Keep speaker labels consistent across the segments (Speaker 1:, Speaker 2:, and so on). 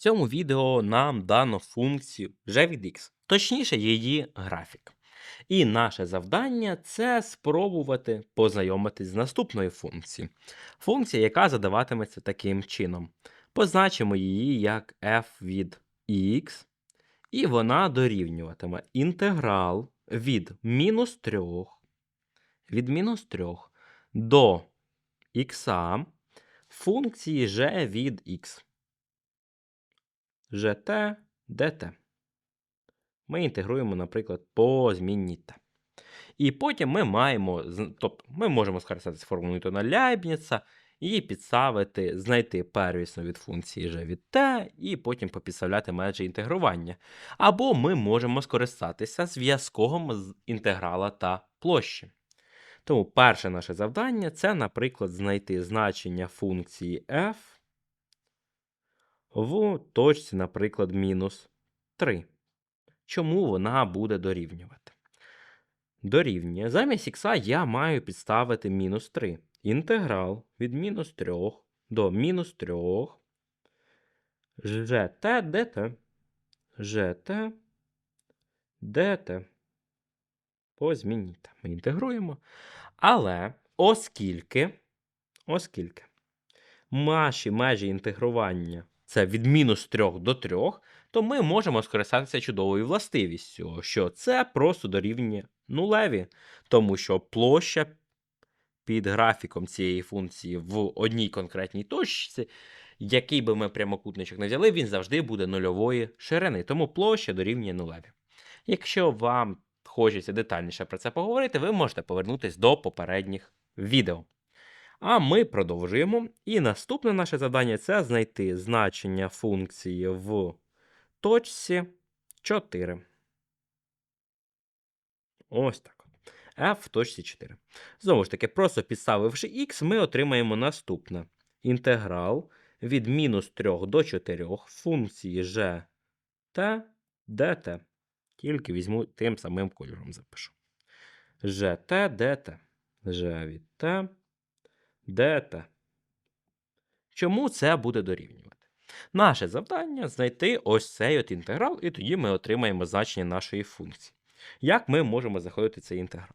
Speaker 1: В цьому відео нам дано функцію вже від x, точніше її графік. І наше завдання це спробувати познайомитись з наступною функцією. Функція, яка задаватиметься таким чином. Позначимо її як f від x, і вона дорівнюватиме інтеграл від мінус 3 від мінус 3 до х функції g від x. gt, dt. Ми інтегруємо, наприклад, по змінній t. І потім ми маємо, тобто ми можемо скористатися формулою Ньютона Ляйбніца і підставити, знайти первісну від функції g від t, і потім попідставляти межі інтегрування. Або ми можемо скористатися зв'язком з інтеграла та площі. Тому перше наше завдання це, наприклад, знайти значення функції f в точці, наприклад, мінус 3. Чому вона буде дорівнювати? Дорівнює. Замість х я маю підставити мінус 3. Інтеграл від мінус 3 до мінус 3 gt dt. gt dt. По зміні t. Ми інтегруємо. Але оскільки, оскільки наші межі інтегрування це від мінус 3 до 3, то ми можемо скористатися чудовою властивістю, що це просто дорівнює нулеві, тому що площа під графіком цієї функції в одній конкретній точці, який би ми прямокутничок не взяли, він завжди буде нульової ширини, тому площа дорівнює нулеві. Якщо вам хочеться детальніше про це поговорити, ви можете повернутися до попередніх відео. А ми продовжуємо. І наступне наше завдання це знайти значення функції в точці 4. Ось так. f в точці 4. Знову ж таки, просто підставивши x, ми отримаємо наступне. Інтеграл від мінус 3 до 4 функції g t dt. Тільки візьму тим самим кольором запишу. gt dt. g від t dt. Чому це буде дорівнювати? Наше завдання знайти ось цей от інтеграл, і тоді ми отримаємо значення нашої функції. Як ми можемо заходити цей інтеграл?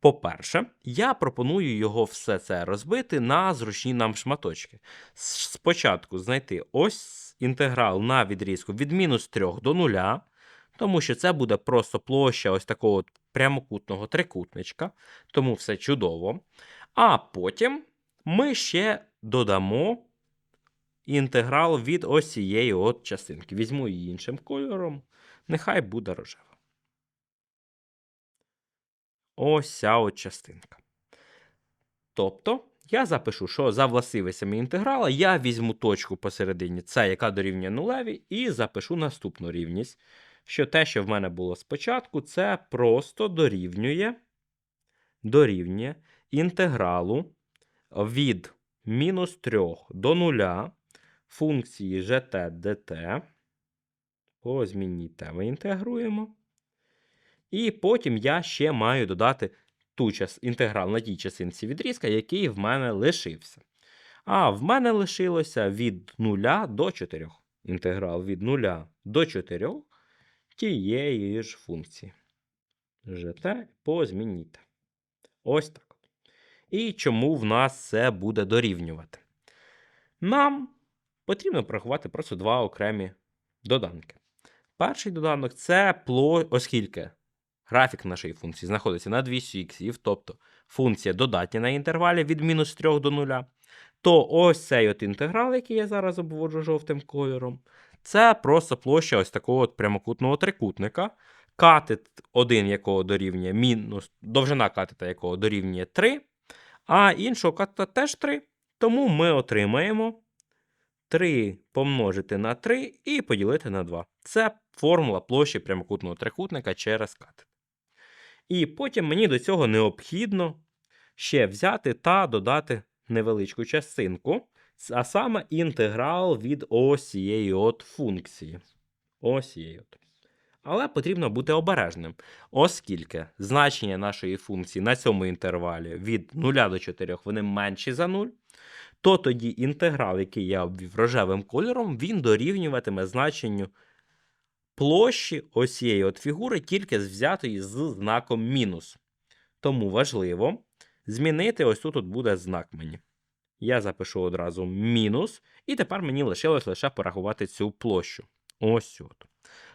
Speaker 1: По-перше, я пропоную його все це розбити на зручні нам шматочки. Спочатку знайти ось інтеграл на відрізку від мінус 3 до 0, тому що це буде просто площа ось такого прямокутного трикутничка, тому все чудово. А потім ми ще додамо інтеграл від ось цієї от частинки. Візьму її іншим кольором, нехай буде рожева. Ось ця от частинка. Тобто, я запишу, що за властивостями інтеграла я візьму точку посередині, це яка дорівнює нулеві, і запишу наступну рівність. Що те, що в мене було спочатку, це просто дорівнює, дорівнює інтегралу від мінус 3 до 0 функції gt dt. По змінній ми інтегруємо. І потім я ще маю додати ту час, інтеграл на тій частинці відрізка, який в мене лишився. А в мене лишилося від 0 до 4. Інтеграл від 0 до 4 тієї ж функції. gt по змінній. Ось так. І чому в нас це буде дорівнювати? Нам потрібно порахувати просто два окремі доданки. Перший доданок це пло... оскільки графік нашої функції знаходиться на 200 іксів, тобто функція додатня на інтервалі від мінус 3 до 0, то ось цей от інтеграл, який я зараз обводжу жовтим кольором, це просто площа ось такого от прямокутного трикутника, катет один якого дорівнює мінус, довжина катета якого дорівнює 3, а іншого катета теж 3. Тому ми отримаємо 3 помножити на 3 і поділити на 2. Це формула площі прямокутного трикутника через катет. І потім мені до цього необхідно ще взяти та додати невеличку частинку, а саме інтеграл від ось цієї от функції. Ось цієї от. Але потрібно бути обережним, оскільки значення нашої функції на цьому інтервалі від 0 до 4 вони менші за 0, то тоді інтеграл, який я обвів рожевим кольором, він дорівнюватиме значенню площі ось от фігури, тільки з взятої з знаком мінус. Тому важливо змінити ось тут от буде знак мені. Я запишу одразу мінус, і тепер мені лишилось лише порахувати цю площу. Ось от.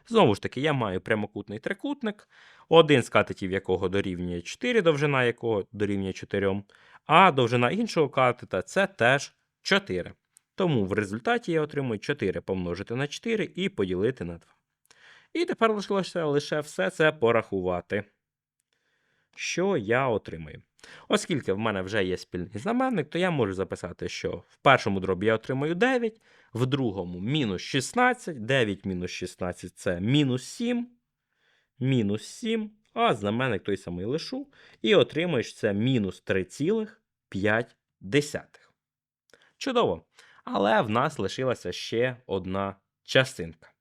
Speaker 1: Знову ж таки, я маю прямокутний трикутник, один з катетів якого дорівнює 4, довжина якого дорівнює 4, а довжина іншого катета це теж 4. Тому в результаті я отримую 4 помножити на 4 і поділити на 2. І тепер лишилося лише все це порахувати. Що я отримаю? Оскільки в мене вже є спільний знаменник, то я можу записати, що в першому дробі я отримую 9, в другому мінус 16, 9 мінус 16 це мінус 7, мінус 7, а знаменник той самий лишу, і отримуєш це мінус 3,5. Чудово. Але в нас лишилася ще одна частинка.